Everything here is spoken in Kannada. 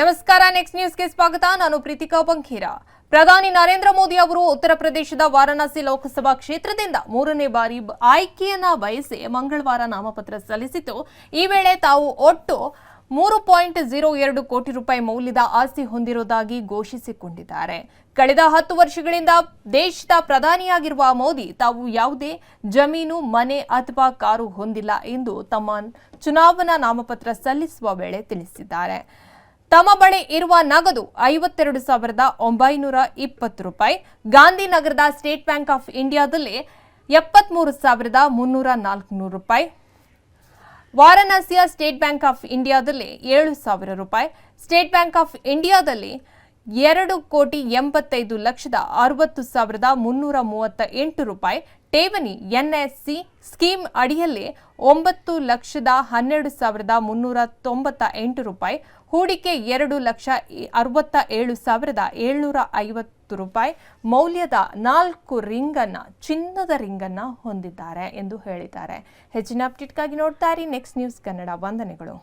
ನಮಸ್ಕಾರ ನೆಕ್ಸ್ಟ್ ನ್ಯೂಸ್ಗೆ ಸ್ವಾಗತ. ನಾನು ಪ್ರೀತಿಕಾ ಬಂಖೀರ ಪ್ರಧಾನಿ ನರೇಂದ್ರ ಮೋದಿ ಅವರು ಉತ್ತರ ಪ್ರದೇಶದ ವಾರಾಣಸಿ ಲೋಕಸಭಾ ಕ್ಷೇತ್ರದಿಂದ ಮೂರನೇ ಬಾರಿ ಆಯ್ಕೆಯನ್ನ ಬಯಸಿ ಮಂಗಳವಾರ ನಾಮಪತ್ರ ಸಲ್ಲಿಸಿದ್ದು ಈ ವೇಳೆ ತಾವು ಒಟ್ಟು ಮೂರು ಪಾಯಿಂಟ್ ಜೀರೋ ಎರಡು ಕೋಟಿ ರೂಪಾಯಿ ಮೌಲ್ಯದ ಆಸ್ತಿ ಹೊಂದಿರುವುದಾಗಿ ಘೋಷಿಸಿಕೊಂಡಿದ್ದಾರೆ. ಕಳೆದ ಹತ್ತು ವರ್ಷಗಳಿಂದ ದೇಶದ ಪ್ರಧಾನಿಯಾಗಿರುವ ಮೋದಿ ತಾವು ಯಾವುದೇ ಜಮೀನು, ಮನೆ ಅಥವಾ ಕಾರು ಹೊಂದಿಲ್ಲ ಎಂದು ತಮ್ಮ ಚುನಾವಣಾ ನಾಮಪತ್ರ ಸಲ್ಲಿಸುವ ವೇಳೆ ತಿಳಿಸಿದ್ದಾರೆ. ತಮ್ಮ ಬಳಿ ಇರುವ ನಗದು ಐವತ್ತೆರಡು ಸಾವಿರದ ಒಂಬೈನೂರ ಇಪ್ಪತ್ತು ರೂಪಾಯಿ. ಗಾಂಧಿನಗರದ ಸ್ಟೇಟ್ ಬ್ಯಾಂಕ್ ಆಫ್ ಇಂಡಿಯಾದಲ್ಲಿ ಎಪ್ಪತ್ಮೂರು ಸಾವಿರದ ಮುನ್ನೂರ ನಾಲ್ಕುನೂರು ರೂಪಾಯಿ. ವಾರಣಾಸಿಯ ಸ್ಟೇಟ್ ಬ್ಯಾಂಕ್ ಆಫ್ ಇಂಡಿಯಾದಲ್ಲಿ ಏಳು ಸಾವಿರ ರೂಪಾಯಿ. ಸ್ಟೇಟ್ ಬ್ಯಾಂಕ್ ಆಫ್ ಇಂಡಿಯಾದಲ್ಲಿ ಎರಡು ಕೋಟಿ ಎಂಬತ್ತೈದು ಲಕ್ಷದ ಅರವತ್ತು ಸಾವಿರದ ಮುನ್ನೂರ ಮೂವತ್ತ ಎಂಟು ರೂಪಾಯಿ ಠೇವಣಿ ಎನ್ಎಸ್ಸಿ ಸ್ಕೀಮ್ ಅಡಿಯಲ್ಲಿ ಒಂಬತ್ತು ಲಕ್ಷದ ಹನ್ನೆರಡು ಸಾವಿರದ ಮುನ್ನೂರ ತೊಂಬತ್ತ ಎಂಟು ರೂಪಾಯಿ, ಹೂಡಿಕೆ ಎರಡು ಲಕ್ಷ ಅರವತ್ತ ಏಳು ಸಾವಿರದ ಏಳ್ನೂರ ಐವತ್ತು ರೂಪಾಯಿ, ಮೌಲ್ಯದ ನಾಲ್ಕು ರಿಂಗನ್ನು, ಚಿನ್ನದ ರಿಂಗನ್ನು ಹೊಂದಿದ್ದಾರೆ ಎಂದು ಹೇಳಿದ್ದಾರೆ. ಹೆಚ್ಚಿನ ಅಪ್ಡೇಟ್ಗಾಗಿ ನೋಡ್ತಾ ಇರಿ. ನೆಕ್ಸ್ಟ್ ನ್ಯೂಸ್ ಕನ್ನಡ ವಂದನೆಗಳು.